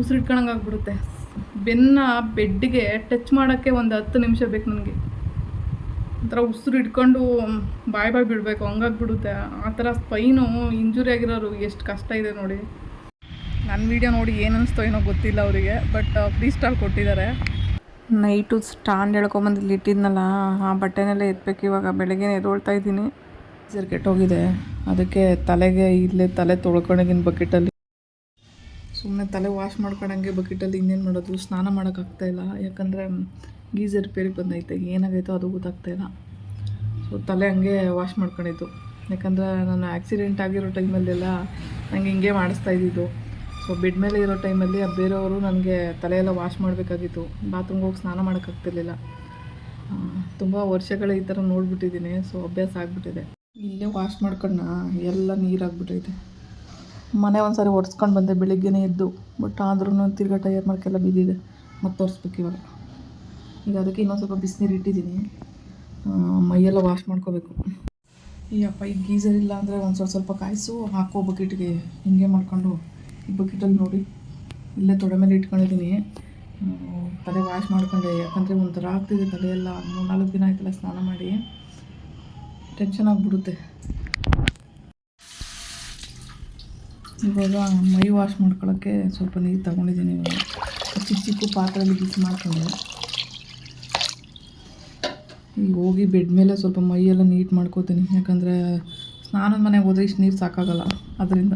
ಉಸಿರು ಇಟ್ಕೊಳಂಗೆ ಆಗ್ಬಿಡುತ್ತೆ ಬೆನ್ನ ಬೆಡ್ಗೆ ಟಚ್ ಮಾಡೋಕ್ಕೆ ಒಂದು ಹತ್ತು ನಿಮಿಷ ಬೇಕು ನನಗೆ. ಒಂಥರ ಉಸಿರು ಇಟ್ಕೊಂಡು ಬಾಯ್ ಬಾಯ್ ಬಿಡಬೇಕು ಹಂಗಾಗ್ಬಿಡುತ್ತೆ. ಆ ಥರ ಸ್ಪೈನು ಇಂಜುರಿ ಆಗಿರೋರು ಎಷ್ಟು ಕಷ್ಟ ಇದೆ ನೋಡಿ. ನನ್ನ ವೀಡಿಯೋ ನೋಡಿ ಏನು ಅನಿಸ್ತೋ ಏನೋ ಗೊತ್ತಿಲ್ಲ ಅವರಿಗೆ ಬಟ್ ಫ್ರೀ ಸ್ಟಾಲ್ ಕೊಟ್ಟಿದ್ದಾರೆ. ನೈಟು ಸ್ಟಾಂಡ್ ಹೇಳ್ಕೊಂಬಂದು ಇಲ್ಲಿ ಇಟ್ಟಿದ್ನಲ್ಲ ಆ ಬಟ್ಟೆನೆಲ್ಲ ಎತ್ಬೇಕು ಇವಾಗ. ಬೆಳಗ್ಗೆ ಎದ್ದೊಳ್ತಾ ಇದ್ದೀನಿ. ಕೆಟ್ಟೋಗಿದೆ. ಅದಕ್ಕೆ ತಲೆಗೆ ಇಲ್ಲೇ ತಲೆ ತೊಳ್ಕೊಂಡಿದ್ದೀನಿ ಬಕೆಟಲ್ಲಿ ಸುಮ್ಮನೆ ತಲೆ ವಾಶ್ ಮಾಡ್ಕೊಂಡಂಗೆ ಬಕೆಟಲ್ಲಿ ಇನ್ನೇನು ಮಾಡೋದು? ಸ್ನಾನ ಮಾಡೋಕ್ಕಾಗ್ತಾಯಿಲ್ಲ ಯಾಕಂದರೆ ಗೀಝರ್ ರಿಪೇರಿಗೆ ಬಂದೈತೆ. ಏನಾಗೈತೋ ಅದು ಗೊತ್ತಾಗ್ತಾ ಇಲ್ಲ. ಸೊ ತಲೆ ಹಂಗೆ ವಾಶ್ ಮಾಡ್ಕೊಂಡಿದ್ದು. ಯಾಕಂದರೆ, ನಾನು ಆ್ಯಕ್ಸಿಡೆಂಟ್ ಆಗಿರೋ ಟೈಮಲ್ಲೆಲ್ಲ ನನಗೆ ಹಿಂಗೆ ಮಾಡಿಸ್ತಾ ಇದ್ದಿದ್ದು. ಸೊ ಬೆಡ್ ಮೇಲೆ ಇರೋ ಟೈಮಲ್ಲಿ ಬೇರೆಯವರು ನನಗೆ ತಲೆಯೆಲ್ಲ ವಾಶ್ ಮಾಡಬೇಕಾಗಿತ್ತು. ಬಾತ್ರೂಮ್ಗೆ ಹೋಗಿ ಸ್ನಾನ ಮಾಡೋಕ್ಕಾಗ್ತಿರ್ಲಿಲ್ಲ ತುಂಬ ವರ್ಷಗಳ ಈ ಥರ ನೋಡ್ಬಿಟ್ಟಿದ್ದೀನಿ. ಸೊ ಅಭ್ಯಾಸ ಆಗಿಬಿಟ್ಟಿದೆ. ಇಲ್ಲೇ ವಾಶ್ ಮಾಡ್ಕೊಂಡ ಎಲ್ಲ ನೀರಾಗ್ಬಿಟ್ಟೈತೆ. ಮನೆ ಒಂದು ಸಾರಿ ಒರೆಸ್ಕೊಂಡು ಬಂದೆ, ಬೆಳಿಗ್ಗೆನೇ ಎದ್ದು. ಬಟ್ ಆದ್ರೂ ತಿರ್ಗಾ ಟೈರ್ ಮಾರ್ಕೆಲ್ಲ ಬಿದ್ದಿದೆ. ಮತ್ತೆ ಒರೆಸ್ಬೇಕು ಇವಾಗ. ಈಗ ಅದಕ್ಕೆ ಇನ್ನೊಂದು ಸ್ವಲ್ಪ ಬಿಸಿನೀರು ಇಟ್ಟಿದ್ದೀನಿ. ಮೈಯೆಲ್ಲ ವಾಶ್ ಮಾಡ್ಕೋಬೇಕು. ಈ ಅಪ್ಪ, ಈ ಗೀಸರ್ ಇಲ್ಲ ಅಂದರೆ ಒಂದು ಸ್ವಲ್ಪ ಸ್ವಲ್ಪ ಕಾಯಿಸು, ಹಾಕೋ ಬಕೆಟ್ಗೆ. ಹಿಂಗೆ ಮಾಡ್ಕೊಂಡು ಈ ಬಕೆಟಲ್ಲಿ ನೋಡಿ. ಇಲ್ಲೇ ತೊಡೆ ಮೇಲೆ ಇಟ್ಕೊಂಡಿದ್ದೀನಿ. ತಲೆ ವಾಶ್ ಮಾಡ್ಕೊಂಡೆ. ಯಾಕಂದರೆ ಒಂಥರ ಆಗ್ತಿದೆ ತಲೆ ಎಲ್ಲ ಮೂರು ನಾಲ್ಕು ದಿನ ಆಯ್ತಲ್ಲ ಸ್ನಾನ ಮಾಡಿ. ಟೆನ್ಷನ್ ಆಗಿಬಿಡುತ್ತೆ. ಇವಾಗ ಮೈ ವಾಶ್ ಮಾಡ್ಕೊಳ್ಳೋಕ್ಕೆ ಸ್ವಲ್ಪ ನೀರು ತಗೊಂಡಿದ್ದೀನಿ ಇವಾಗ. ಚಿಕ್ಕ ಚಿಕ್ಕ ಪಾತ್ರೆಯಲ್ಲಿ ಬಿಸಿ ಮಾಡಿಕೊಂಡೆ. ಈಗ ಹೋಗಿ ಬೆಡ್ ಮೇಲೆ ಸ್ವಲ್ಪ ಮೈಯೆಲ್ಲ ನೀಟ್ ಮಾಡ್ಕೋತೀನಿ. ಯಾಕಂದರೆ ಸ್ನಾನದ ಮನೆಗೆ ಹೋದ್ರೆ ಇಷ್ಟು ನೀರು ಸಾಕಾಗಲ್ಲ. ಅದರಿಂದ.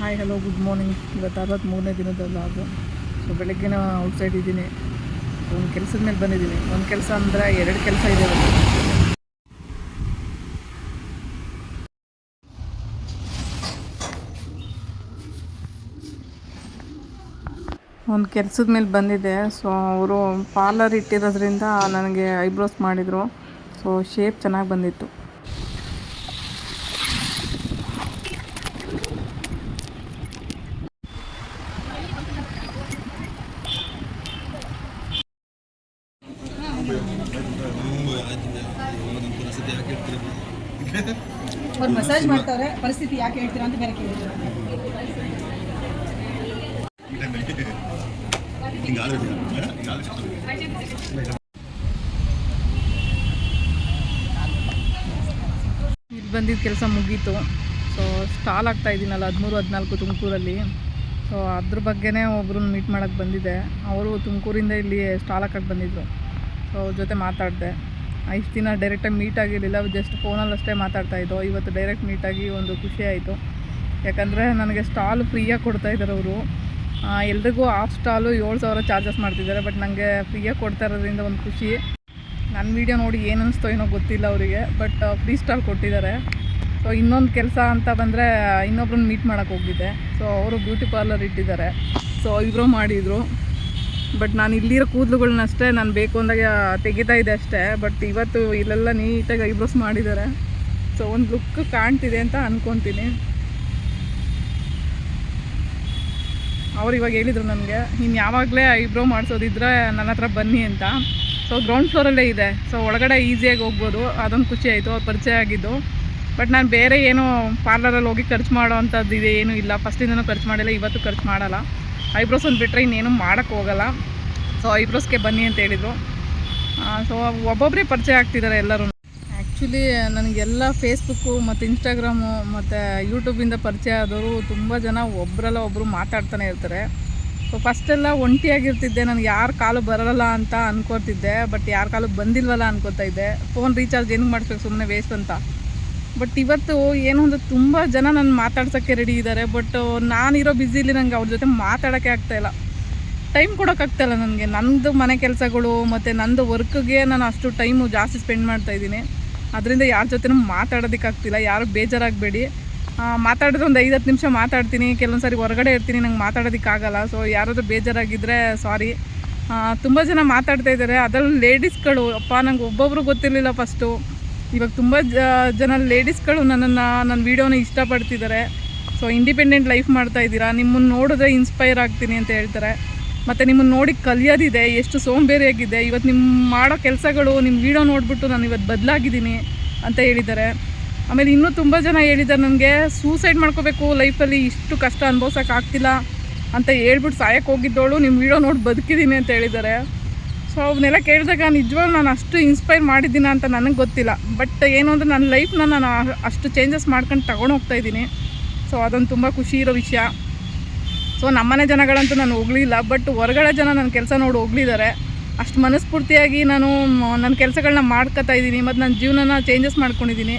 ಹಾಯ್ ಹಲೋ ಗುಡ್ ಮಾರ್ನಿಂಗ್ ಇವತ್ತು ಅರವತ್ತ್ಮೂರನೇ ದಿನದ ಲಾಗು ಬೆಳಗ್ಗೆ ಔಟ್ಸೈಡ್ ಇದ್ದೀನಿ. ಒಂದು ಕೆಲಸದ ಮೇಲೆ ಬಂದಿದ್ದೀನಿ. ಒಂದು ಕೆಲಸ ಅಂದರೆ ಎರಡು ಕೆಲಸ ಇದೆ ಒಂದು ಕೆಲಸದ ಮೇಲೆ ಬಂದಿದೆ ಸೊ ಅವರು ಪಾರ್ಲರ್ ಇಟ್ಟಿರೋದ್ರಿಂದ ನನಗೆ ಐಬ್ರೋಸ್ ಮಾಡಿದರು. ಸೊ ಶೇಪ್ ಚೆನ್ನಾಗಿ ಬಂದಿತ್ತು ಅವ್ರು ಮಸಾಜ್ ಮಾಡ್ತಾರೆ ಪರಿಸ್ಥಿತಿ ಯಾಕೆ ಹೇಳ್ತೀರಾ ಅಂತ ಬೇರೆ ಕೇಳಿದ್ರು. ಬಂದಿದ್ದ ಕೆಲಸ ಮುಗೀತು. ಸೊ ಸ್ಟಾಲ್ ಆಗ್ತಾ ಇದ್ದೀನಲ್ಲ ಹದಿಮೂರು, ಹದಿನಾಲ್ಕು ತುಮಕೂರಲ್ಲಿ. ಸೊ ಅದ್ರ ಬಗ್ಗೆನೇ ಒಬ್ರನ್ನ ಮೀಟ್ ಮಾಡೋಕ್ಕೆ ಬಂದಿದ್ದೆ. ಅವರು ತುಮಕೂರಿಂದ ಇಲ್ಲಿ ಸ್ಟಾಲ್ ಹಾಕಕ್ಕೆ ಬಂದಿದ್ದರು ಸೊ ಅವ್ರ ಜೊತೆ ಮಾತಾಡಿದೆ. ಇಷ್ಟು ದಿನ ಡೈರೆಕ್ಟಾಗಿ ಮೀಟ್ ಆಗಿರಲಿಲ್ಲ. ಜಸ್ಟ್ ಫೋನಲ್ಲಿ ಅಷ್ಟೇ ಮಾತಾಡ್ತಾ ಇದ್ದೋ ಇವತ್ತು ಡೈರೆಕ್ಟ್ ಮೀಟಾಗಿ ಒಂದು ಖುಷಿ ಆಯಿತು. ಯಾಕಂದರೆ ನನಗೆ ಸ್ಟಾಲ್ ಫ್ರೀಯಾಗಿ ಕೊಡ್ತಾ ಇದ್ದಾರೆ ಅವರು. ಎಲ್ರಿಗೂ ಆಫ್ ಸ್ಟಾಲು ಏಳು ಸಾವಿರ ಚಾರ್ಜಸ್ ಮಾಡ್ತಿದ್ದಾರೆ ಬಟ್ ನನಗೆ ಫ್ರೀಯಾಗಿ ಕೊಡ್ತಾ ಇರೋದ್ರಿಂದ ಒಂದು ಖುಷಿ. ನನ್ನ ವೀಡಿಯೋ ನೋಡಿ ಏನು ಏನೋ ಗೊತ್ತಿಲ್ಲ ಅವರಿಗೆ ಬಟ್ ಫ್ರೀ ಸ್ಟಾಲ್ ಕೊಟ್ಟಿದ್ದಾರೆ. ಸೊ ಇನ್ನೊಂದು ಕೆಲಸ ಅಂತ ಬಂದರೆ, ಇನ್ನೊಬ್ರನ್ನ ಮೀಟ್ ಮಾಡೋಕ್ಕೆ ಹೋಗಿದ್ದೆ. ಸೊ ಅವರು ಬ್ಯೂಟಿ ಪಾರ್ಲರ್ ಇಟ್ಟಿದ್ದಾರೆ. ಸೊ ಇಬ್ಬರು ಮಾಡಿದರು. ಬಟ್ ನಾನು ಇಲ್ಲಿರೋ ಕೂದಲುಗಳನ್ನಷ್ಟೇ ನಾನು ಬೇಕು ಅಂದಾಗ ತೆಗಿತಾ ಇದೆ ಅಷ್ಟೇ. ಬಟ್ ಇವತ್ತು ಇಲ್ಲೆಲ್ಲ ನೀಟಾಗಿ ಐಬ್ರೋಸ್ ಮಾಡಿದ್ದಾರೆ. ಸೊ ಒಂದು ಲುಕ್ ಕಾಣ್ತಿದೆ ಅಂತ ಅಂದ್ಕೊತೀನಿ ಅವ್ರು ಇವಾಗ ಹೇಳಿದರು ನನಗೆ ಇನ್ನು ಯಾವಾಗಲೇ ಐಬ್ರೋ ಮಾಡಿಸೋದಿದ್ರೆ ನನ್ನ ಹತ್ರ ಬನ್ನಿ ಅಂತ. ಸೊ ಗ್ರೌಂಡ್ ಫ್ಲೋರಲ್ಲೇ ಇದೆ. ಸೊ ಒಳಗಡೆ ಈಸಿಯಾಗಿ ಹೋಗ್ಬೋದು. ಅದೊಂದು ಖುಷಿ ಆಯಿತು, ಅವ್ರು ಪರಿಚಯ ಆಗಿದ್ದು. ಬಟ್ ನಾನು ಬೇರೆ ಏನೋ ಪಾರ್ಲರಲ್ಲಿ ಹೋಗಿ ಖರ್ಚು ಮಾಡೋ ಅಂಥದ್ದು ಇದೆ, ಏನೂ ಇಲ್ಲ. ಫಸ್ಟಿಂದನೂ ಖರ್ಚು ಮಾಡಿಲ್ಲ, ಇವತ್ತು ಖರ್ಚು ಮಾಡಲ್ಲ. ಐಬ್ರೋಸ್ ಒಂದು ಬಿಟ್ಟರೆ ಇನ್ನೇನು ಮಾಡೋಕ್ಕೆ ಹೋಗಲ್ಲ. ಸೊ ಐಬ್ರೋಸ್ಗೆ ಬನ್ನಿ ಅಂತ ಹೇಳಿದರು. ಸೊ ಒಬ್ಬೊಬ್ಬರೇ ಪರಿಚಯ ಆಗ್ತಿದ್ದಾರೆ ಎಲ್ಲರೂ. ಆ್ಯಕ್ಚುಲಿ ನನಗೆಲ್ಲ ಫೇಸ್ಬುಕ್ಕು ಮತ್ತು ಇನ್ಸ್ಟಾಗ್ರಾಮು ಮತ್ತು ಯೂಟ್ಯೂಬಿಂದ ಪರಿಚಯ ಆದವರು ತುಂಬ ಜನ ಒಬ್ಬರಲ್ಲ ಒಬ್ಬರು ಮಾತಾಡ್ತಾನೆ ಇರ್ತಾರೆ. ಸೊ ಫಸ್ಟೆಲ್ಲ ಒಂಟಿಯಾಗಿರ್ತಿದ್ದೆ. ನನಗೆ ಯಾರ ಕಾಲು ಬರಲ್ಲ ಅಂತ ಅನ್ಕೋತಿದ್ದೆ ಬಟ್ ಯಾರ ಕಾಲು ಬಂದಿಲ್ವಲ್ಲ ಅನ್ಕೋತಾ ಇದ್ದೆ. ಫೋನ್ ರೀಚಾರ್ಜ್ ಹೆಂಗೆ ಮಾಡಿಸ್ಬೇಕು? ಸುಮ್ಮನೆ ವೇಸ್ಟ್ ಅಂತ. ಬಟ್ ಇವತ್ತು ಏನು ಒಂದು ತುಂಬ ಜನ ನನ್ನ ಮಾತಾಡ್ಸೋಕ್ಕೆ ರೆಡಿ ಇದ್ದಾರೆ ಬಟ್ ನಾನಿರೋ ಬ್ಯುಸಿಲಿ ನನಗೆ ಅವ್ರ ಜೊತೆ ಮಾತಾಡೋಕ್ಕೆ ಆಗ್ತಾಯಿಲ್ಲ ಟೈಮ್ ಕೊಡೋಕ್ಕಾಗ್ತಾಯಿಲ್ಲ ನನಗೆ ನಂದು ಮನೆ ಕೆಲಸಗಳು ಮತ್ತು ನಂದು ವರ್ಕ್ಗೆ ನಾನು ಅಷ್ಟು ಟೈಮು ಜಾಸ್ತಿ ಸ್ಪೆಂಡ್ ಮಾಡ್ತಾ ಇದ್ದೀನಿ. ಅದರಿಂದ ಯಾರ ಜೊತೆನೂ ಮಾತಾಡೋದಕ್ಕಾಗ್ತಿಲ್ಲ ಯಾರು ಬೇಜಾರಾಗಬೇಡಿ. ಮಾತಾಡಿದ್ರೆ ಒಂದು ಐದು ಹತ್ತು ನಿಮಿಷ ಮಾತಾಡ್ತೀನಿ, ಕೆಲವೊಂದು ಸಾರಿ ಹೊರಗಡೆ ಇರ್ತೀನಿ, ನಂಗೆ ಮಾತಾಡೋದಕ್ಕಾಗಲ್ಲ ಸೊ ಯಾರಾದರೂ ಬೇಜಾರಾಗಿದ್ದರೆ ಸಾರಿ ತುಂಬ ಜನ ಮಾತಾಡ್ತಾ ಇದ್ದಾರೆ ಅದರಲ್ಲೂ ಲೇಡೀಸ್ಗಳು ಅಪ್ಪ, ನಂಗೆ ಒಬ್ಬೊಬ್ರು ಗೊತ್ತಿರಲಿಲ್ಲ ಫಸ್ಟು ಇವಾಗ ತುಂಬ ಜನ ಲೇಡೀಸ್ಗಳು ನನ್ನನ್ನು ನನ್ನ ವೀಡಿಯೋನ ಇಷ್ಟಪಡ್ತಿದ್ದಾರೆ ಸೊ ಇಂಡಿಪೆಂಡೆಂಟ್ ಲೈಫ್ ಮಾಡ್ತಾ ಇದ್ದೀರಾ? ನಿಮ್ಮನ್ನು ನೋಡಿದ್ರೆ ಇನ್ಸ್ಪೈರ್ ಆಗ್ತೀನಿ ಅಂತ ಹೇಳ್ತಾರೆ. ಮತ್ತು ನಿಮ್ಮನ್ನು ನೋಡಿ ಕಲಿಯೋದಿದೆ, ಎಷ್ಟು ಸೋಂಬೇರಿಯಾಗಿದೆ. ಇವತ್ತು ನಿಮ್ಮ ಮಾಡೋ ಕೆಲಸಗಳು ನಿಮ್ಮ ವೀಡಿಯೋ ನೋಡಿಬಿಟ್ಟು ನಾನು ಇವತ್ತು ಬದಲಾಗಿದ್ದೀನಿ ಅಂತ ಹೇಳಿದ್ದಾರೆ. ಆಮೇಲೆ ಇನ್ನೂ ತುಂಬ ಜನ ಹೇಳಿದ್ದಾರೆ ನನಗೆ ಸೂಸೈಡ್ ಮಾಡ್ಕೋಬೇಕು ಲೈಫಲ್ಲಿ ಇಷ್ಟು ಕಷ್ಟ ಅನುಭವಿಸೋಕ್ಕಾಗ್ತಿಲ್ಲ ಅಂತ ಹೇಳ್ಬಿಟ್ಟು ಸಾಯಕ್ಕೆ ಹೋಗಿದ್ದವಳು ನಿಮ್ಮ ವೀಡಿಯೋ ನೋಡಿ ಬದುಕಿದ್ದೀನಿ ಅಂತ ಹೇಳಿದ್ದಾರೆ. ಸೊ ಅವನ್ನೆಲ್ಲ ಕೇಳಿದಾಗ ನಿಜವಾಗ್ಲೂ ನಾನು ಅಷ್ಟು ಇನ್ಸ್ಪೈರ್ ಮಾಡಿದ್ದೀನ ಅಂತ ನನಗೆ ಗೊತ್ತಿಲ್ಲ. ಬಟ್ ಏನು ಅಂದರೆ ನನ್ನ ಲೈಫ್ನ ನಾನು ಅಷ್ಟು ಚೇಂಜಸ್ ಮಾಡ್ಕೊಂಡು ತಗೊಂಡು ಹೋಗ್ತಾ ಇದ್ದೀನಿ. ಸೊ ಅದೊಂದು ತುಂಬ ಖುಷಿ ಇರೋ ವಿಷಯ. ಸೊ ನಮ್ಮನೆ ಜನಗಳಂತೂ ನಾನು ಹೋಗಲಿಲ್ಲ ಬಟ್ ಹೊರಗಡೆ ಜನ ನನ್ನ ಕೆಲಸ ನೋಡಿ ಹೋಗ್ಲಿದ್ದಾರೆ ಅಷ್ಟು ಮನಸ್ಫೂರ್ತಿಯಾಗಿ ನಾನು ನನ್ನ ಕೆಲಸಗಳನ್ನ ಮಾಡ್ಕೊತಾ ಇದ್ದೀನಿ, ಮತ್ತು ನನ್ನ ಜೀವನನ ಚೇಂಜಸ್ ಮಾಡ್ಕೊಂಡಿದ್ದೀನಿ.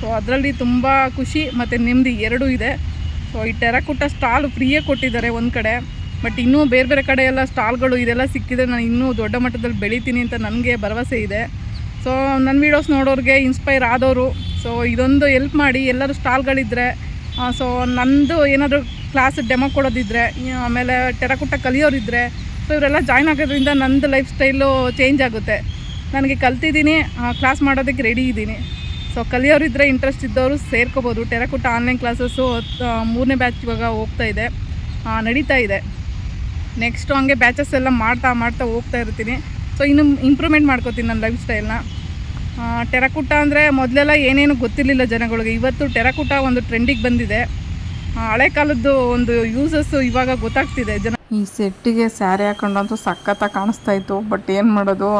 ಸೊ ಅದರಲ್ಲಿ ತುಂಬ ಖುಷಿ ಮತ್ತು ನೆಮ್ಮದಿ ಎರಡೂ ಇದೆ. ಸೊ ಈ ಟೆರಕುಟ್ಟ ಸ್ಟಾಲ್ ಫ್ರೀಯೇ ಕೊಟ್ಟಿದ್ದಾರೆ ಒಂದು ಕಡೆ. ಬಟ್ ಇನ್ನೂ ಬೇರೆ ಬೇರೆ ಕಡೆ ಎಲ್ಲ ಸ್ಟಾಲ್ಗಳು ಇದೆಲ್ಲ ಸಿಕ್ಕಿದ್ರೆ ನಾನು ಇನ್ನೂ ದೊಡ್ಡ ಮಟ್ಟದಲ್ಲಿ ಬೆಳಿತೀನಿ ಅಂತ ನನಗೆ ಭರವಸೆ ಇದೆ. ಸೊ ನನ್ನ ವೀಡಿಯೋಸ್ ನೋಡೋರಿಗೆ ಇನ್ಸ್ಪೈರ್ ಆದವರು ಸೊ ಇದೊಂದು ಎಲ್ಪ್ ಮಾಡಿ ಎಲ್ಲರೂ ಸ್ಟಾಲ್ಗಳಿದ್ದರೆ ಸೊ ನಂದು ಏನಾದರೂ ಕ್ಲಾಸ್ ಡೆಮೊ ಕೊಡೋದಿದ್ರೆ ಆಮೇಲೆ ಟೆರಕುಟ್ಟ ಕಲಿಯೋರಿದ್ದರೆ ಸೊ ಇವರೆಲ್ಲ ಜಾಯ್ನ್ ಆಗೋದ್ರಿಂದ ನಂದು ಲೈಫ್ ಸ್ಟೈಲು ಚೇಂಜ್ ಆಗುತ್ತೆ. ನನಗೆ ಕಲ್ತಿದ್ದೀನಿ ಕ್ಲಾಸ್ ಮಾಡೋದಕ್ಕೆ ರೆಡಿ ಇದ್ದೀನಿ. ಸೊ ಕಲಿಯೋರಿದ್ದರೆ ಇಂಟ್ರೆಸ್ಟ್ ಇದ್ದವರು ಸೇರ್ಕೋಬೋದು. ಟೆರಕುಟ್ಟ ಆನ್ಲೈನ್ ಕ್ಲಾಸಸ್ಸು ಮೂರನೇ ಬ್ಯಾಚ್ ಇವಾಗ ಹೋಗ್ತಾ ಇದೆ. ನಡೀತಾ ಇದೆ. ನೆಕ್ಸ್ಟು ಹಂಗೆ ಬ್ಯಾಚಸ್ ಎಲ್ಲ ಮಾಡ್ತಾ ಮಾಡ್ತಾ ಹೋಗ್ತಾ ಇರ್ತೀನಿ. ಸೊ ಇನ್ನು ಇಂಪ್ರೂವ್ಮೆಂಟ್ ಮಾಡ್ಕೋತೀನಿ ನನ್ನ ಲೈಫ್ ಸ್ಟೈಲ್ನ ಟೆರಕುಟ್ಟ ಅಂದರೆ ಮೊದಲೆಲ್ಲ ಏನೇನು ಗೊತ್ತಿರಲಿಲ್ಲ ಜನಗಳಿಗೆ. ಇವತ್ತು ಟೆರಕುಟ್ಟ ಒಂದು ಟ್ರೆಂಡಿಗೆ ಬಂದಿದೆ. ಹಳೆ ಕಾಲದ್ದು ಒಂದು ಯೂಸಸ್ಸು ಇವಾಗ ಗೊತ್ತಾಗ್ತಿದೆ. ಜನ ಈ ಸೆಟ್ಟಿಗೆ ಸ್ಯಾರಿ ಹಾಕೊಂಡಂತೂ ಸಖತ್ತಾಗಿ ಕಾಣಿಸ್ತಾ ಇತ್ತು. ಬಟ್ ಏನು ಮಾಡೋದು?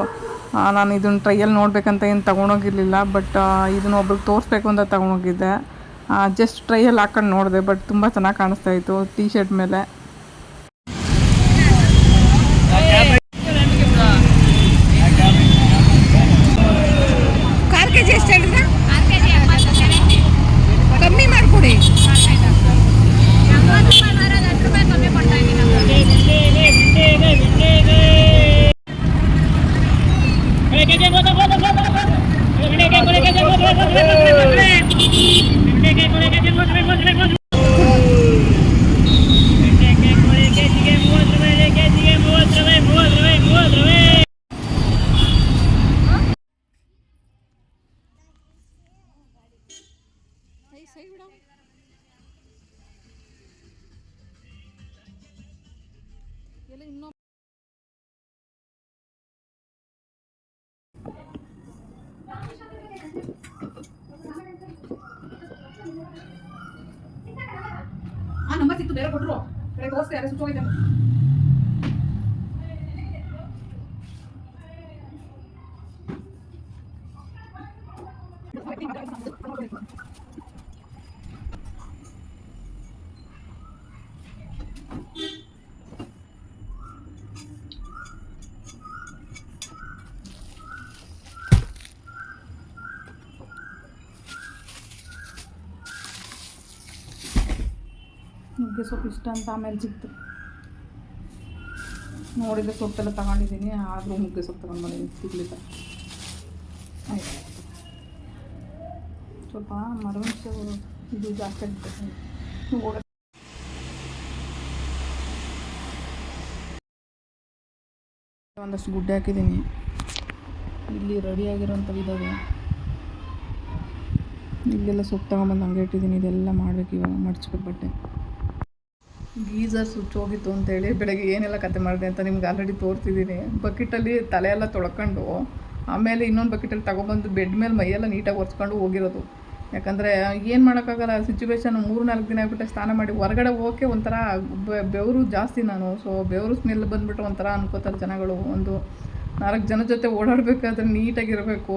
ನಾನು ಇದನ್ನು ಟ್ರೈಯಲ್ಲಿ ನೋಡಬೇಕಂತ ಏನು ತೊಗೊಂಡೋಗಿರಲಿಲ್ಲ. ಬಟ್ ಇದನ್ನ ಒಬ್ರಿಗೆ ತೋರಿಸ್ಬೇಕು ಅಂತ ತೊಗೊಂಡೋಗಿದ್ದೆ. ಜಸ್ಟ್ ಟ್ರೈಯಲ್ಲಿ ಹಾಕೊಂಡು ನೋಡಿದೆ. ಬಟ್ ತುಂಬ ಚೆನ್ನಾಗಿ ಕಾಣಿಸ್ತಾ ಇತ್ತು. ಟೀ ಶರ್ಟ್ ಮೇಲೆ. ಆ ನಂಬರ್ ಸಿಕ್ತು ಬೇರೆ ಕೊಟ್ಟರು ಕಡೆ ತೋರಿಸ್ತೆ ಯಾರು ಸುಟ್ಟು ಹೋಗಿದೆ ನುಗ್ಗೆ ಸೊಪ್ಪು ಇಷ್ಟ ಅಂತ ಆಮೇಲೆ ಸಿಕ್ತು. ನೋಡಿದ್ರೆ ಸೊಪ್ಪೆಲ್ಲ ತಗೊಂಡಿದ್ದೀನಿ, ಆದರೂ ನುಗ್ಗೆ ಸೊಪ್ಪು ತಗೊಂಡು ಬಂದಿದ್ದೀನಿ, ಸಿಗ್ಲಿಲ್ಲ. ಸ್ವಲ್ಪ ಮರವಂಶ ಇದು ಜಾಸ್ತಿ ಆಗ್ಬಿಟ್ಟೆ ಒಂದಷ್ಟು ಗುಡ್ಡೆ ಹಾಕಿದ್ದೀನಿ. ಇಲ್ಲಿ ರೆಡಿಯಾಗಿರೋಂಥವು ಇದ್ದಾವೆ ಇಲ್ಲೆಲ್ಲ ಸೊಪ್ಪು ತಗೊಂಬಂದು ಹಂಗೆ ಇಟ್ಟಿದ್ದೀನಿ, ಇದೆಲ್ಲ ಮಾಡಬೇಕು ಇವಾಗ, ಮಡ್ಚ್ಬೇಕು ಬಟ್ಟೆ. ಗೀಸರ್ ಸ್ವಿಚ್ ಹೋಗಿತ್ತು ಅಂತೇಳಿ ಬೆಳಗ್ಗೆ ಏನೆಲ್ಲ ಕತೆ ಮಾಡಿದೆ ಅಂತ ನಿಮ್ಗೆ ಆಲ್ರೆಡಿ ತೋರ್ತಿದ್ದೀನಿ ಬಕೆಟಲ್ಲಿ ತಲೆ ಎಲ್ಲ ತೊಳ್ಕೊಂಡು, ಆಮೇಲೆ ಇನ್ನೊಂದು ಬಕೆಟಲ್ಲಿ ತಗೊಬಂದು ಬೆಡ್ ಮೇಲೆ ಮೈಯೆಲ್ಲ ನೀಟಾಗಿ ಒರೆಸ್ಕೊಂಡು ಹೋಗಿರೋದು. ಯಾಕಂದರೆ ಏನು ಮಾಡೋಕ್ಕಾಗಲ್ಲ ಸಿಚುವೇಶನ್ ಮೂರು ನಾಲ್ಕು ದಿನ ಆಗ್ಬಿಟ್ಟೆ ಸ್ನಾನ ಮಾಡಿ, ಹೊರಗಡೆ ಹೋಗೋಕ್ಕೆ ಒಂಥರ ಬೆವರು ಜಾಸ್ತಿ ನಾನು. ಸೊ ಬೆವರು ಸ್ಮೆಲ್ ಬಂದುಬಿಟ್ಟು ಒಂಥರ ಅನ್ಕೋತಾರೆ ಜನಗಳು. ಒಂದು ನಾಲ್ಕು ಜನ ಜೊತೆ ಓಡಾಡಬೇಕಾದ್ರೆ ನೀಟಾಗಿರಬೇಕು.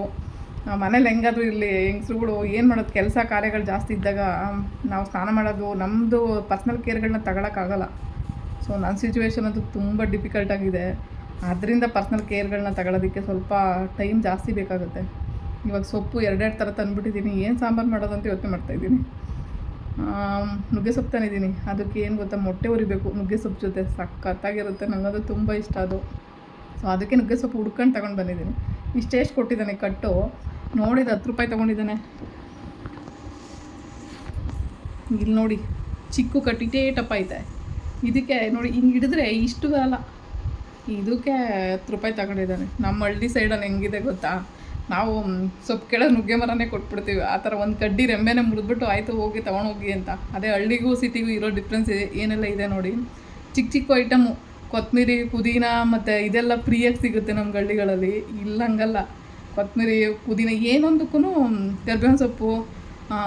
ಮನೇಲಿ ಹೆಂಗಾದ್ರೂ ಇರಲಿ, ಹೆಂಗಸ್ರುಗಳು ಏನು ಮಾಡೋದು, ಕೆಲಸ ಕಾರ್ಯಗಳು ಜಾಸ್ತಿ ಇದ್ದಾಗ ನಾವು ಸ್ನಾನ ಮಾಡೋದು ನಮ್ಮದು ಪರ್ಸ್ನಲ್ ಕೇರ್ಗಳನ್ನ ತಗೊಳಕ್ಕಾಗಲ್ಲ ಸೊ ನನ್ನ ಸಿಚುವೇಶನ್ ಅದು ತುಂಬ ಡಿಫಿಕಲ್ಟ್ ಆಗಿದೆ. ಆದ್ದರಿಂದ ಪರ್ಸ್ನಲ್ ಕೇರ್ಗಳನ್ನ ತಗೊಳ್ಳೋದಕ್ಕೆ ಸ್ವಲ್ಪ ಟೈಮ್ ಜಾಸ್ತಿ ಬೇಕಾಗುತ್ತೆ. ಇವಾಗ ಸೊಪ್ಪು ಎರಡೆರಡು ಥರ ತಂದುಬಿಟ್ಟಿದ್ದೀನಿ ಏನು ಸಾಂಬಾರು ಮಾಡೋದಂತ ಯೋಚನೆ ಮಾಡ್ತಾಯಿದ್ದೀನಿ ನುಗ್ಗೆ ಸೊಪ್ಪು ತಂದಿದ್ದೀನಿ. ಅದಕ್ಕೆ ಏನು ಗೊತ್ತಾ, ಮೊಟ್ಟೆ ಉರಿಬೇಕು, ನುಗ್ಗೆ ಸೊಪ್ಪು ಜೊತೆ. ಸಖತ್ತಾಗಿರುತ್ತೆ ನನಗದು ತುಂಬ ಇಷ್ಟ ಅದು. ಸೊ ಅದಕ್ಕೆ ನುಗ್ಗೆ ಸೊಪ್ಪು ಹುಡ್ಕೊಂಡು ತಗೊಂಡು ಬಂದಿದ್ದೀನಿ. ಇಷ್ಟೇಷ್ಟು ಕೊಟ್ಟಿದ್ದಾನೆ ಕಟ್ಟು. ನೋಡಿದ, ಹತ್ತು ರೂಪಾಯಿ ತೊಗೊಂಡಿದ್ದಾನೆ. ಇಲ್ಲಿ ನೋಡಿ, ಚಿಕ್ಕು ಕಟ್ಟಿಟ್ಟೇ ಟಪ್ಪ ಐತೆ. ಇದಕ್ಕೆ ನೋಡಿ, ಹಿಂಗೆ ಹಿಡಿದ್ರೆ ಇಷ್ಟು ಅಲ್ಲ. ಇದಕ್ಕೆ ಹತ್ತು ರೂಪಾಯಿ ತಗೊಂಡಿದ್ದಾನೆ. ನಮ್ಮ ಹಳ್ಳಿ ಸೈಡಲ್ಲಿ ಹೆಂಗಿದೆ ಗೊತ್ತಾ? ನಾವು ಸೊಪ್ಪು ಕೆಳಗೆ ನುಗ್ಗೆ ಮರನೇ ಕೊಟ್ಬಿಡ್ತೀವಿ. ಆ ಥರ ಒಂದು ಕಡ್ಡಿ ರೆಂಬೆನೇ ಮುರಿದ್ಬಿಟ್ಟು ಆಯಿತು, ಹೋಗಿ ತೊಗೊಂಡೋಗಿ ಅಂತ. ಅದೇ ಹಳ್ಳಿಗೂ ಸಿಟಿಗೂ ಇರೋ ಡಿಫ್ರೆನ್ಸ್ ಏನೆಲ್ಲ ಇದೆ ನೋಡಿ. ಚಿಕ್ಕ ಚಿಕ್ಕ ಐಟಮು ಕೊತ್ತಂಬರಿ ಪುದೀನ ಮತ್ತು ಇದೆಲ್ಲ ಫ್ರೀಯಾಗಿ ಸಿಗುತ್ತೆ ನಮ್ಮ ಹಳ್ಳಿಗಳಲ್ಲಿ. ಇಲ್ಲ ಹಂಗಲ್ಲ ಕೊತ್ತಂಬರಿ ಪುದೀನ ಏನೊಂದಕ್ಕೂ ಕರ್ಬೇವಿನ ಸೊಪ್ಪು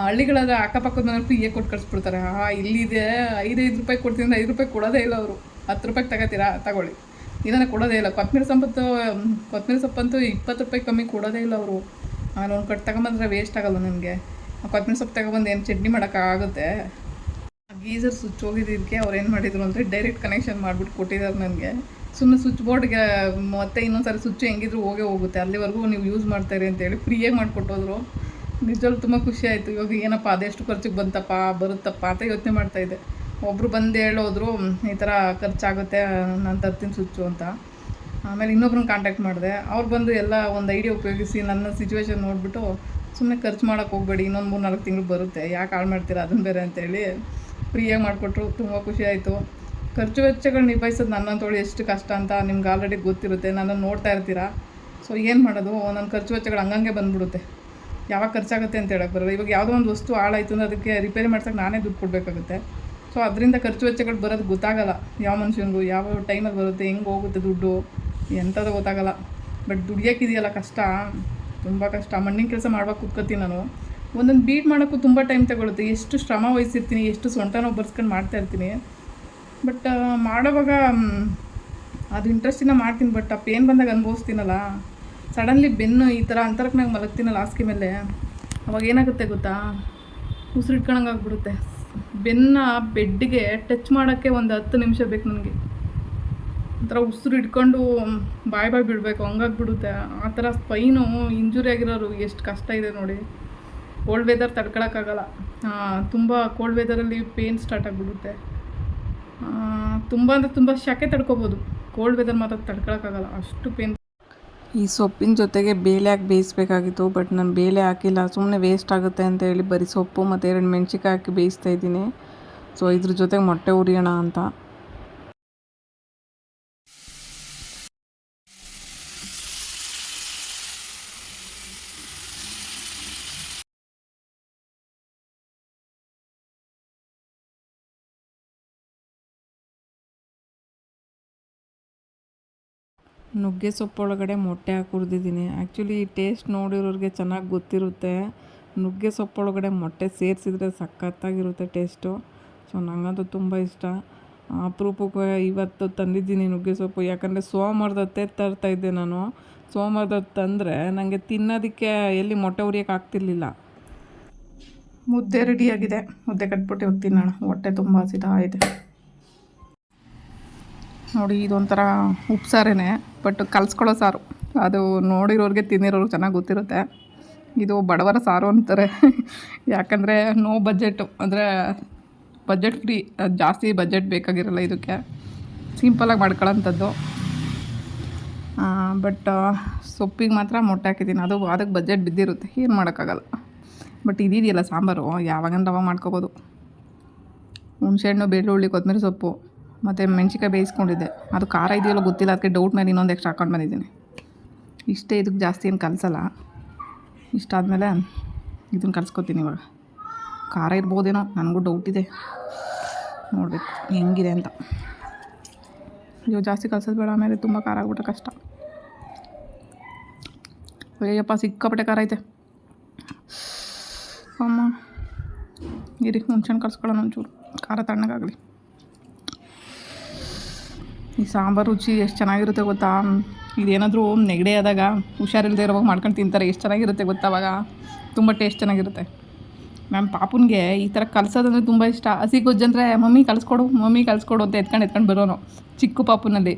ಹಳ್ಳಿಗಳಾದ್ರೆ ಅಕ್ಕಪಕ್ಕದ ಮನೆ ಫ್ರೀಯಾಗಿ ಕೊಟ್ಟು ಕಳಿಸ್ಬಿಡ್ತಾರೆ. ಹಾಂ ಇಲ್ಲಿದೆ ಐದೈದು ರೂಪಾಯಿ ಕೊಡ್ತೀನಿ ಐದು ರೂಪಾಯಿ ಕೊಡೋದೇ ಇಲ್ಲ ಅವರು. ಹತ್ತು ರೂಪಾಯಿಗೆ ತಗೋತೀರಾ? ತಗೊಳ್ಳಿ. ಇದನ್ನು ಕೊಡೋದೇ ಇಲ್ಲ. ಕೊತ್ತಂಬರಿ ಸಂಪತ್ತು ಕೊತ್ತಂಬರಿ ಸೊಪ್ಪಂತೂ ಇಪ್ಪತ್ತು ರೂಪಾಯಿ ಕಮ್ಮಿ ಕೊಡೋದೇ ಇಲ್ಲ ಅವರು. ಆಮೇಲೆ ಕಟ್ಟು ತಗೊಂಬಂದ್ರೆ ವೇಸ್ಟ್ ಆಗಲ್ಲ ನನಗೆ. ಕೊತ್ತಂಬರಿ ಸೊಪ್ಪು ತಗೊಬಂದು ಏನು ಚಟ್ನಿ ಮಾಡೋಕ್ಕಾಗುತ್ತೆ ಗೀಸರ್ ಸ್ವಿಚ್ ಹೋಗಿದ್ದಕ್ಕೆ ಅವ್ರು ಏನು ಮಾಡಿದ್ರು ಅಂದರೆ ಡೈರೆಕ್ಟ್ ಕನೆಕ್ಷನ್ ಮಾಡಿಬಿಟ್ಟು ಕೊಟ್ಟಿದ್ದಾರೆ ನನಗೆ. ಸುಮ್ಮನೆ ಸ್ವಿಚ್ ಬೋರ್ಡ್ಗೆ ಮತ್ತೆ ಇನ್ನೊಂದು ಸಾರಿ ಸ್ವಿಚ್ ಹೆಂಗಿದ್ರು ಹೋಗೇ ಹೋಗುತ್ತೆ. ಅಲ್ಲಿವರೆಗೂ ನೀವು ಯೂಸ್ ಮಾಡ್ತಾಯಿರಿ ಅಂತೇಳಿ ಫ್ರೀಯಾಗಿ ಮಾಡಿಕೊಟ್ಟೋದ್ರು. ನಿಜವಾಗ್ಲೂ ತುಂಬ ಖುಷಿ ಆಯಿತು. ಇವಾಗ ಏನಪ್ಪ ಅದೆಷ್ಟು ಖರ್ಚಿಗೆ ಬಂತಪ್ಪ, ಬರುತ್ತಪ್ಪ ಅಂತ ಯೋಚನೆ ಮಾಡ್ತಾಯಿದ್ದೆ ಒಬ್ಬರು ಬಂದು ಹೇಳೋದ್ರು, ಈ ಥರ ಖರ್ಚಾಗುತ್ತೆ, ನಾನು ತರ್ತೀನಿ ಸ್ವಿಚ್ಚು ಅಂತ. ಆಮೇಲೆ ಇನ್ನೊಬ್ರನ್ನ ಕಾಂಟ್ಯಾಕ್ಟ್ ಮಾಡಿದೆ. ಅವ್ರು ಬಂದು ಎಲ್ಲ ಒಂದು ಐಡಿಯಾ ಉಪಯೋಗಿಸಿ ನನ್ನ ಸಿಚುವೇಶನ್ ನೋಡಿಬಿಟ್ಟು ಸುಮ್ಮನೆ ಖರ್ಚು ಮಾಡೋಕೆ ಹೋಗಬೇಡಿ, ಇನ್ನೊಂದು ಮೂರು ನಾಲ್ಕು ತಿಂಗಳು ಬರುತ್ತೆ. ಯಾಕೆ ಹಾಳು ಮಾಡ್ತೀರಾ ಅದನ್ನು ಬೇರೆ ಅಂತೇಳಿ ಫ್ರೀಯಾಗಿ ಮಾಡಿಕೊಟ್ರು. ತುಂಬ ಖುಷಿ ಆಯಿತು. ಖರ್ಚು ವೆಚ್ಚಗಳು ನಿಭಾಯಿಸೋದು ನನ್ನಂತೋಳಿ ಎಷ್ಟು ಕಷ್ಟ ಅಂತ ನಿಮ್ಗೆ ಆಲ್ರೆಡಿ ಗೊತ್ತಿರುತ್ತೆ. ನನ್ನನ್ನು ನೋಡ್ತಾ ಇರ್ತೀರಾ? ಸೊ ಏನು ಮಾಡೋದು? ನನ್ನ ಖರ್ಚು ವೆಚ್ಚಗಳು ಹಂಗಂಗೆ ಬಂದ್ಬಿಡುತ್ತೆ. ಯಾವಾಗ ಖರ್ಚಾಗುತ್ತೆ ಅಂತ ಹೇಳಕ್ಕೆ ಬರೋದು ಇವಾಗ ಯಾವುದೋ ಒಂದು ವಸ್ತು ಹಾಳಾಯಿತು ಅಂದರೆ ಅದಕ್ಕೆ ರಿಪೇರಿ ಮಾಡ್ಸೋಕೆ ನಾನೇ ದುಡ್ಡು ಕೊಡಬೇಕಾಗುತ್ತೆ. ಸೊ ಅದರಿಂದ ಖರ್ಚು ವೆಚ್ಚಗಳು ಬರೋದು ಗೊತ್ತಾಗಲ್ಲ. ಯಾವ ಮನುಷ್ಯನಿಗೂ ಯಾವ ಟೈಮಲ್ಲಿ ಬರುತ್ತೆ, ಹೆಂಗೆ ಹೋಗುತ್ತೆ ದುಡ್ಡು ಎಂಥದ್ದು ಗೊತ್ತಾಗಲ್ಲ. ಬಟ್ ದುಡಿಯೋಕ್ಕಿದೆಯಲ್ಲ ಕಷ್ಟ. ತುಂಬ ಕಷ್ಟ. ಮಣ್ಣಿನ ಕೆಲಸ ಮಾಡ್ಬೇಕು ಕುತ್ಕೋತೀನಿ ನಾನು. ಒಂದೊಂದು ಬೀಟ್ ಮಾಡೋಕ್ಕೂ ತುಂಬ ಟೈಮ್ ತಗೊಳುತ್ತೆ. ಎಷ್ಟು ಶ್ರಮ ವಹಿಸಿರ್ತೀನಿ, ಎಷ್ಟು ಸೊಂಟ ನೋವು ಬರ್ಸ್ಕೊಂಡು ಮಾಡ್ತಾ ಇರ್ತೀನಿ. ಬಟ್ ಮಾಡೋವಾಗ ಮ್, ಅದು ಇಂಟ್ರೆಸ್ಟಿಂದ ಮಾಡ್ತೀನಿ ಬಟ್ ಆ ಪೇನ್ ಬಂದಾಗ ಅನುಭವಿಸ್ತೀನಲ್ಲ? ಸಡನ್ಲಿ ಬೆನ್ನು ಈ ಥರ ಅಂತರಕ್ಕೆ ನಂಗೆ ಮಲಗ್ತೀನಲ್ಲ ಹಾಸಿಗೆ ಮೇಲೆ ಅವಾಗ ಏನಾಗುತ್ತೆ ಗೊತ್ತಾ? ಉಸಿರು ಇಟ್ಕೊಳಂಗೆ ಆಗ್ಬಿಡುತ್ತೆ. ಬೆನ್ನ ಬೆಡ್ಗೆ ಟಚ್ ಮಾಡೋಕ್ಕೆ ಒಂದು ಹತ್ತು ನಿಮಿಷ ಬೇಕು ನನಗೆ. ಒಂಥರ ಉಸಿರು ಇಟ್ಕೊಂಡು ಬಾಯ್ ಬಾಯ್ ಬಿಡಬೇಕು ಹಂಗಾಗ್ಬಿಡುತ್ತೆ. ಆ ಥರ ಸ್ಪೈನು ಇಂಜುರಿ ಆಗಿರೋರು ಎಷ್ಟು ಕಷ್ಟ ಇದೆ ನೋಡಿ. ಕೋಲ್ಡ್ ವೆದರ್ ತಡ್ಕೊಳಕ್ಕಾಗಲ್ಲ. ತುಂಬ ಕೋಲ್ಡ್ ವೆದರಲ್ಲಿ ಪೇನ್ ಸ್ಟಾರ್ಟ್ ಆಗಿಬಿಡುತ್ತೆ. ತುಂಬ ಅಂದರೆ ತುಂಬ ಶಾಖೆ ತಡ್ಕೋಬೋದು. ಕೋಲ್ಡ್ ವೆದರ್ ಮಾತ್ರ ತಡ್ಕೊಳಕ್ಕಾಗಲ್ಲ, ಅಷ್ಟು ಪೇನ್ ಈ ಸೊಪ್ಪಿನ ಜೊತೆಗೆ ಬೇಳೆ ಹಾಕಿ ಬೇಯಿಸ್ಬೇಕಾಗಿತ್ತು ಬಟ್ ನಾನು ಬೇಳೆ ಹಾಕಿಲ್ಲ. ಸುಮ್ಮನೆ ವೇಸ್ಟ್ ಆಗುತ್ತೆ ಅಂತ ಹೇಳಿ ಬರೀ ಸೊಪ್ಪು ಮತ್ತು ಎರಡು ಮೆಣ್ಸಿಕಾಯಿ ಹಾಕಿ ಬೇಯಿಸ್ತಾ ಇದ್ದೀನಿ. ಸೊ ಇದ್ರ ಜೊತೆಗೆ ಮೊಟ್ಟೆ ಉರಿಯೋಣ ಅಂತ. ನುಗ್ಗೆ ಸೊಪ್ಪೊಳಗಡೆ ಮೊಟ್ಟೆ ಹಾಕಿ ಹುರಿದಿದ್ದೀನಿ. ಆ್ಯಕ್ಚುಲಿ ಟೇಸ್ಟ್ ನೋಡಿರೋರಿಗೆ ಚೆನ್ನಾಗಿ ಗೊತ್ತಿರುತ್ತೆ. ನುಗ್ಗೆ ಸೊಪ್ಪೊಳಗಡೆ ಮೊಟ್ಟೆ ಸೇರಿಸಿದ್ರೆ ಸಖತ್ತಾಗಿರುತ್ತೆ ಟೇಸ್ಟು ಸೊ ನನಗಂತೂ ತುಂಬ ಇಷ್ಟ. ಅಪರೂಪಕ್ಕೆ ಇವತ್ತು ತಂದಿದ್ದೀನಿ ನುಗ್ಗೆ ಸೊಪ್ಪು. ಯಾಕಂದರೆ ಸೋಮವಾರದತ್ತೆ ತರ್ತಾ ಇದ್ದೆ ನಾನು. ಸೋಮವಾರದ ತಂದರೆ ನನಗೆ ತಿನ್ನೋದಕ್ಕೆ ಎಲ್ಲಿ ಮೊಟ್ಟೆ ಉರಿಯೋಕೆ ಆಗ್ತಿರ್ಲಿಲ್ಲ. ಮುದ್ದೆ ರೆಡಿಯಾಗಿದೆ. ಮುದ್ದೆ ಕಟ್ಬಿಟ್ಟು ಹೋಗ್ತೀನಿ ತಿನ್ನೋಣ. ಹೊಟ್ಟೆ ತುಂಬ ಹಸಿತಾ ಇದೆ ನೋಡಿ, ಇದೊಂಥರ ಉಪ್ಸಾರೇನೆ. ಬಟ್ ಕಲ್ಸ್ಕೊಳ್ಳೋ ಸಾರು. ಅದು ನೋಡಿರೋರಿಗೆ ತಿನ್ನಿರೋರ್ಗೆ ಚೆನ್ನಾಗಿ ಗೊತ್ತಿರುತ್ತೆ. ಇದು ಬಡವರ ಸಾರು ಅಂತಾರೆ. ಯಾಕಂದರೆ ನೋ ಬಜೆಟ್ ಅಂದರೆ ಬಜೆಟ್ ಫ್ರೀ ಜಾಸ್ತಿ ಬಜೆಟ್ ಬೇಕಾಗಿರಲ್ಲ ಇದಕ್ಕೆ. ಸಿಂಪಲಾಗಿ ಮಾಡ್ಕೊಳ್ಳೋಂಥದ್ದು. ಬಟ್ ಸೊಪ್ಪಿಗೆ ಮಾತ್ರ ಮೊಟ್ಟೆ ಹಾಕಿದ್ದೀನಿ. ಅದು ಅದಕ್ಕೆ ಬಜೆಟ್ ಬಿದ್ದಿರುತ್ತೆ. ಏನು ಮಾಡೋಕ್ಕಾಗಲ್ಲ. ಬಟ್ ಇದಿದೆಯಲ್ಲ ಸಾಂಬಾರು. ಯಾವಾಗಂದ್ರೆ ಅವಾಗ ಮಾಡ್ಕೋಬೋದು. ಹುಣಸೆಹಣ್ಣು, ಬೆಳ್ಳುಳ್ಳಿ, ಕೊತ್ತಂಬರಿ ಸೊಪ್ಪು. ಮತ್ತು ಮೆಣಸಿಕಾಯಿ ಬೇಯಿಸ್ಕೊಂಡಿದ್ದೆ. ಅದು ಖಾರ ಇದೆಯಲ್ಲ ಗೊತ್ತಿಲ್ಲ, ಅದಕ್ಕೆ ಡೌಟ್ ಮೇಲೆ ಇನ್ನೊಂದು ಎಕ್ಸ್ಟ್ರಾ ಹಾಕೊಂಡು ಬಂದಿದ್ದೀನಿ. ಇಷ್ಟೇ ಇದಕ್ಕೆ ಜಾಸ್ತಿ ಏನು ಕಲಸಲ್ಲ. ಇಷ್ಟಾದಮೇಲೆ ಇದನ್ನು ಕಲಿಸ್ಕೊತೀನಿ ಇವಾಗ. ಖಾರ ಇರ್ಬೋದೇನೋ, ನನಗೂ ಡೌಟ್ ಇದೆ. ನೋಡಬೇಕು ಹೆಂಗಿದೆ ಅಂತ. ಅಯ್ಯೋ, ಜಾಸ್ತಿ ಕಲ್ಸೋದು ಬೇಡ, ಆಮೇಲೆ ತುಂಬ ಖಾರ ಆಗ್ಬಿಟ್ರೆ ಕಷ್ಟ. ಅಯ್ಯಪ್ಪ ಸಿಕ್ಕಾಪಟ್ಟೆ ಖಾರ ಐತೆ. ಅಮ್ಮ, ಇರಿ ಮುಂಚೆ ಕಲ್ಸ್ಕೊಳ್ಳೋಣ ಒಂಚೂರು. ಖಾರ ತಣ್ಣಗಾಗಲಿ. ಈ ಸಾಂಬಾರು ರುಚಿ ಎಷ್ಟು ಚೆನ್ನಾಗಿರುತ್ತೆ ಗೊತ್ತಾ? ಇದೇನಾದರೂ ನೆಗಡಿ ಆದಾಗ ಹುಷಾರಿಲ್ಲದೆ ಇರೋವಾಗ ಮಾಡ್ಕೊಂಡು ತಿಂತಾರೆ, ಎಷ್ಟು ಚೆನ್ನಾಗಿರುತ್ತೆ ಗೊತ್ತಾ ಅವಾಗ? ತುಂಬ ಟೇಸ್ಟ್ ಚೆನ್ನಾಗಿರುತ್ತೆ. ನಮ್ಮ ಪಾಪುನಿಗೆ ಈ ಥರ ಕಲಿಸೋದಂದ್ರೆ ತುಂಬ ಇಷ್ಟ. ಹಸಿ ಗೊಜ್ಜಂದರೆ ಮಮ್ಮಿ ಕಲಿಸ್ಕೊಡು ಮಮ್ಮಿ ಕಲಿಸ್ಕೊಡು ಅಂತ ಎತ್ಕೊಂಡು ಎತ್ಕೊಂಡು ಬರೋನು, ಚಿಕ್ಕ ಪಾಪುನಲ್ಲಿ.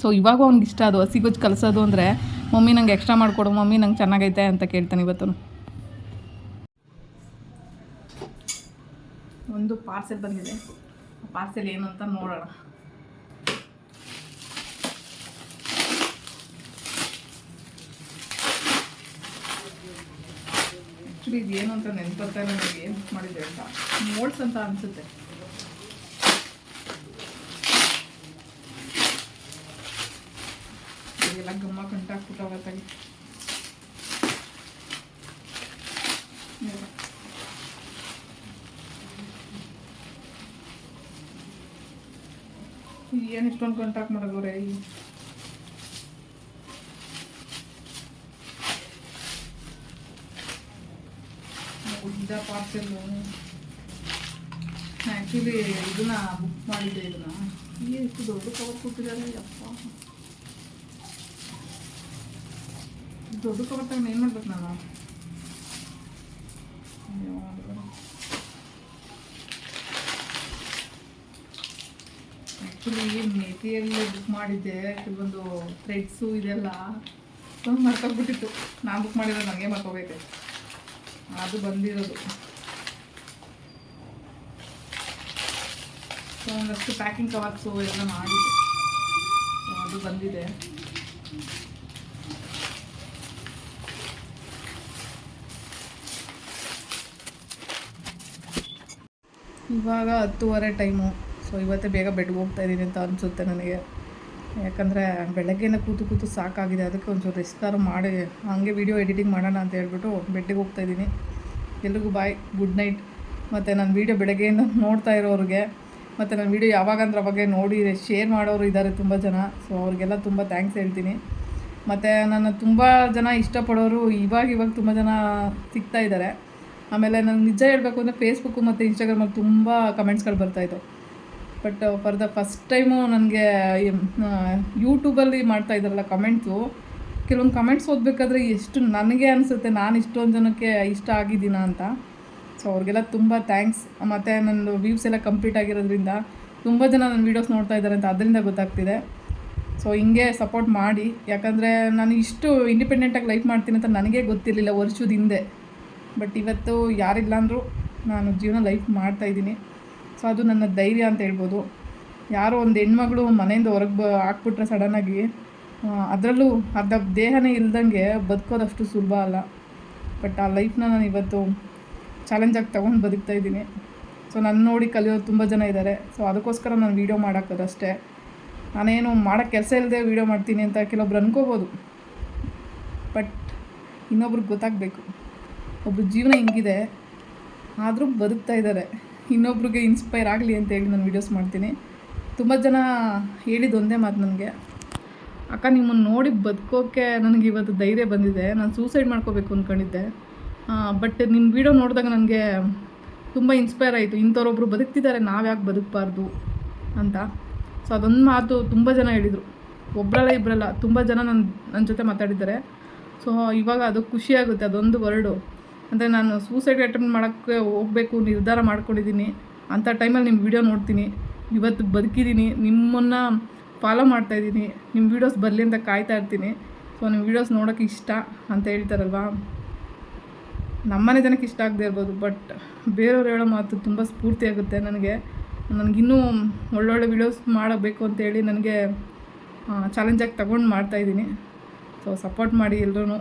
ಸೊ ಇವಾಗ ಅವ್ನಿಗೆ ಇಷ್ಟ ಅದು ಹಸಿ ಗೊಜ್ಜು ಕಲಿಸೋದು ಅಂದರೆ ಮಮ್ಮಿ ನಂಗೆ ಎಕ್ಸ್ಟ್ರಾ ಮಾಡಿಕೊಡು, ಮಮ್ಮಿ ನಂಗೆ ಚೆನ್ನಾಗೈತೆ ಅಂತ ಕೇಳ್ತಾನೆ ಇವತ್ತು. ಒಂದು ಪಾರ್ಸೆಲ್ ಬಂದಿದೆ. ಪಾರ್ಸೆಲ್ ಏನು ಅಂತ ನೋಡೋಣ. ಆ್ಯಕ್ಚುಲಿ ಇದು ಏನು ಅಂತ ನೆನ್ಪರ್ತಾ ನನಗೆ? ಏನು ಮಾಡಿದೆ ಅಂತ? ಮೋಲ್ಡ್ಸ್ ಅಂತ ಅನಿಸುತ್ತೆ. ಎಲ್ಲ ಗಮ್ಮ ಕಂಟಾಕ್ಬಿಟ್ಟವತ್ತಾಗಿ ಏನು ಇಷ್ಟೊಂದು ಕಂಟಾಕ್ಟ್ ಮಾಡೋವ್ರೆ ಪಾರ್ಸೆಲ್ಲು ಆ್ಯಕ್ಚುಲಿ ಇದನ್ನ ಬುಕ್ ಮಾಡಿದ್ದೆ ಇದನ್ನ. ಈಗ ದೊಡ್ಡ ಕವರ್ ಕೊಟ್ಟಿದ್ದಾರೆ ಅಪ್ಪ. ದೊಡ್ಡ ಕವರ್ ತಗೊಂಡು ಏನು ಮಾಡ್ಬೇಕು ನಾನು ಆ್ಯಕ್ಚುಲಿ ಮೇಟಿಯಲ್ಲಿ ಬುಕ್ ಮಾಡಿದ್ದೆ, ಕೆಲವೊಂದು ಥ್ರೆಡ್ಸು ಇದೆಲ್ಲ. ತುಂಬ ಮರ್ತೋಗ್ಬಿಟ್ಟಿತ್ತು ನಾನು ಬುಕ್ ಮಾಡಿದ್ರೆ ನನಗೆ ಮರ್ತೋಗೈತೆ ಅದು ಬಂದಿರೋದು. ಸೊ ಒಂದಷ್ಟು ಪ್ಯಾಕಿಂಗ್ ಕವರ್ಸು ಎಲ್ಲ ಮಾಡಿದೆ. ಸೊ ಅದು ಬಂದಿದೆ. ಇವಾಗ ಹತ್ತುವರೆ ಟೈಮು ಸೊ ಇವತ್ತೇ ಬೇಗ ಬೆಡ್ಗೆ ಹೋಗ್ತಾ ಇದ್ದೀನಿ ಅಂತ ಅನಿಸುತ್ತೆ ನನಗೆ. ಯಾಕಂದರೆ ಬೆಳಗ್ಗೆನೇ ಕೂತು ಕೂತು ಸಾಕಾಗಿದೆ. ಅದಕ್ಕೆ ಒಂಚೂರು ರೆಸ್ಟಾರು ಮಾಡಿ, ಹಾಗೆ ವಿಡಿಯೋ ಎಡಿಟಿಂಗ್ ಮಾಡೋಣ ಅಂತ ಹೇಳ್ಬಿಟ್ಟು ಬೆಡ್ಡಿಗೆ ಹೋಗ್ತಾ ಇದ್ದೀನಿ. ಎಲ್ರಿಗೂ ಬಾಯ್ ಗುಡ್ ನೈಟ್ ಮತ್ತು ನನ್ನ ವೀಡಿಯೋ ಬೆಳಗ್ಗೆಯಿಂದ ನೋಡ್ತಾ ಇರೋರಿಗೆ. ಮತ್ತು ನನ್ನ ವೀಡಿಯೋ ಯಾವಾಗಂದ್ರೆ ಅವಾಗೆ ನೋಡಿ ಶೇರ್ ಮಾಡೋರು ಇದ್ದಾರೆ ತುಂಬ ಜನ. ಸೊ ಅವ್ರಿಗೆಲ್ಲ ತುಂಬ ಥ್ಯಾಂಕ್ಸ್ ಹೇಳ್ತೀನಿ. ಮತ್ತು ನನ್ನ ತುಂಬ ಜನ ಇಷ್ಟಪಡೋರು ಇವಾಗ ಇವಾಗ ತುಂಬ ಜನ ಸಿಗ್ತಾ ಇದ್ದಾರೆ ಆಮೇಲೆ ನಾನು ನಿಜ ಹೇಳಬೇಕು ಅಂದರೆ ಫೇಸ್ಬುಕ್ಕು ಮತ್ತು ಇನ್ಸ್ಟಾಗ್ರಾಮಲ್ಲಿ ತುಂಬ ಕಮೆಂಟ್ಸ್ಗಳು ಬರ್ತಾಯಿತ್ತು but for the first time ನನಗೆ ಯೂಟ್ಯೂಬಲ್ಲಿ ಮಾಡ್ತಾ ಇದ್ದಾರಲ್ಲ ಕಮೆಂಟ್ಸು ಕೆಲವೊಂದು ಕಮೆಂಟ್ಸ್ ಓದಬೇಕಾದ್ರೆ ಎಷ್ಟು ನನಗೆ ಅನಿಸುತ್ತೆ, ನಾನು ಇಷ್ಟೊಂದು ಜನಕ್ಕೆ ಇಷ್ಟ ಆಗಿದ್ದೀನ ಅಂತ. ಸೊ ಅವ್ರಿಗೆಲ್ಲ ತುಂಬ ಥ್ಯಾಂಕ್ಸ್ ಮತ್ತು ನನ್ನದು ವ್ಯೂಸ್ ಎಲ್ಲ ಕಂಪ್ಲೀಟ್ ಆಗಿರೋದ್ರಿಂದ ತುಂಬ ಜನ ನನ್ನ ವೀಡಿಯೋಸ್ ನೋಡ್ತಾ ಇದ್ದಾರೆ ಅಂತ ಅದರಿಂದ ಗೊತ್ತಾಗ್ತಿದೆ. ಸೊ ಹಿಂಗೆ ಸಪೋರ್ಟ್ ಮಾಡಿ. ಯಾಕಂದರೆ ನಾನು ಇಷ್ಟು ಇಂಡಿಪೆಂಡೆಂಟಾಗಿ ಲೈಫ್ ಮಾಡ್ತೀನಿ ಅಂತ ನನಗೆ ಗೊತ್ತಿರಲಿಲ್ಲ ವರ್ಷದ ಹಿಂದೆ. ಬಟ್ ಇವತ್ತು ಯಾರಿಲ್ಲ ಅಂದರೂ ನಾನು ಜೀವನ ಲೈಫ್ ಮಾಡ್ತಾಯಿದ್ದೀನಿ ಸೊ ಅದು ನನ್ನ ಧೈರ್ಯ ಅಂತ ಹೇಳ್ಬೋದು. ಯಾರೋ ಒಂದು ಹೆಣ್ಮಗಳು ಮನೆಯಿಂದ ಹೊರಗೆ ಬ ಹಾಕ್ಬಿಟ್ರೆ ಸಡನ್ನಾಗಿ ಅದರಲ್ಲೂ ಅರ್ಧ ದೇಹನೇ ಇಲ್ದಂಗೆ ಬದುಕೋದಷ್ಟು ಸುಲಭ ಅಲ್ಲ. ಬಟ್ ಆ ಲೈಫ್ನ ನಾನು ಇವತ್ತು ಚಾಲೆಂಜಾಗಿ ತೊಗೊಂಡು ಬದುಕ್ತಾ ಇದ್ದೀನಿ. ಸೊ ನನ್ನ ನೋಡಿ ಕಲಿಯೋರು ತುಂಬ ಜನ ಇದ್ದಾರೆ ಸೊ ಅದಕ್ಕೋಸ್ಕರ ನಾನು ವೀಡಿಯೋ ಮಾಡೋಕ್ಕದಷ್ಟೇ ನಾನೇನು ಮಾಡೋ ಕೆಲಸ ಇಲ್ಲದೆ ವೀಡಿಯೋ ಮಾಡ್ತೀನಿ ಅಂತ ಕೆಲವೊಬ್ರು ಅನ್ಕೋಬೋದು. ಬಟ್ ಇನ್ನೊಬ್ರಿಗೆ ಗೊತ್ತಾಗಬೇಕು. ಒಬ್ರ ಜೀವನ ಹಿಂಗಿದೆ, ಆದರೂ ಬದುಕ್ತಾ ಇದ್ದಾರೆ ಇನ್ನೊಬ್ರಿಗೆ ಇನ್ಸ್ಪೈರ್ ಆಗಲಿ ಅಂತ ಹೇಳಿ ನಾನು ವೀಡಿಯೋಸ್ ಮಾಡ್ತೀನಿ. ತುಂಬ ಜನ ಹೇಳಿದ್ದು ಒಂದೇ ಮಾತು ನನಗೆ. ಅಕ್ಕ ನಿಮ್ಮನ್ನು ನೋಡಿ ಬದುಕೋಕ್ಕೆ ನನಗೆ ಇವತ್ತು ಧೈರ್ಯ ಬಂದಿದೆ. ನಾನು ಸೂಸೈಡ್ ಮಾಡ್ಕೋಬೇಕು ಅಂದ್ಕೊಂಡಿದ್ದೆ ಬಟ್ ನಿಮ್ಮ ವಿಡಿಯೋ ನೋಡಿದಾಗ ನನಗೆ ತುಂಬ ಇನ್ಸ್ಪೈರ್ ಆಯಿತು. ಇಂಥವ್ರೊಬ್ರು ಬದುಕ್ತಿದ್ದಾರೆ ನಾವು ಯಾಕೆ ಬದುಕಬಾರ್ದು ಅಂತ. ಸೊ ಅದೊಂದು ಮಾತು ತುಂಬ ಜನ ಹೇಳಿದರು. ಒಬ್ಬರಲ್ಲ ಇಬ್ಬರಲ್ಲ ತುಂಬ ಜನ ನನ್ನ ನನ್ನ ಜೊತೆ ಮಾತಾಡಿದ್ದಾರೆ. ಸೊ ಇವಾಗ ಅದು ಖುಷಿಯಾಗುತ್ತೆ ಅದೊಂದು ವರ್ಡು ಅಂದರೆ ನಾನು ಸೂಸೈಡ್ ಅಟೆಂಪ್ಟ್ ಮಾಡೋಕ್ಕೆ ಹೋಗಬೇಕು, ನಿರ್ಧಾರ ಮಾಡ್ಕೊಂಡಿದ್ದೀನಿ. ಅಂಥ ಟೈಮಲ್ಲಿ ನಿಮ್ಮ ವೀಡಿಯೋ ನೋಡ್ತೀನಿ. ಇವತ್ತು ಬದುಕಿದ್ದೀನಿ ನಿಮ್ಮನ್ನು ಫಾಲೋ ಮಾಡ್ತಾಯಿದ್ದೀನಿ ನಿಮ್ಮ ವೀಡಿಯೋಸ್ ಬರಲಿ ಅಂತ ಕಾಯ್ತಾ ಇರ್ತೀನಿ. ಸೊ ನಿಮ್ಮ ವೀಡಿಯೋಸ್ ನೋಡೋಕ್ಕೆ ಇಷ್ಟ ಅಂತ ಹೇಳ್ತಾರಲ್ವಾ? ನಮ್ಮನೆ ಜನಕ್ಕೆ ಇಷ್ಟ ಆಗದೆ ಇರ್ಬೋದು ಬಟ್ ಬೇರೆಯವ್ರು ಹೇಳೋ ಮಾತು ತುಂಬ ಸ್ಫೂರ್ತಿ ಆಗುತ್ತೆ ನನಗೆ. ನನಗಿನ್ನೂ ಒಳ್ಳೊಳ್ಳೆ ವೀಡಿಯೋಸ್ ಮಾಡಬೇಕು ಅಂತೇಳಿ ನನಗೆ ಚಾಲೆಂಜಾಗಿ ತಗೊಂಡು ಮಾಡ್ತಾಯಿದ್ದೀನಿ ಸೊ ಸಪೋರ್ಟ್ ಮಾಡಿ ಎಲ್ಲರೂ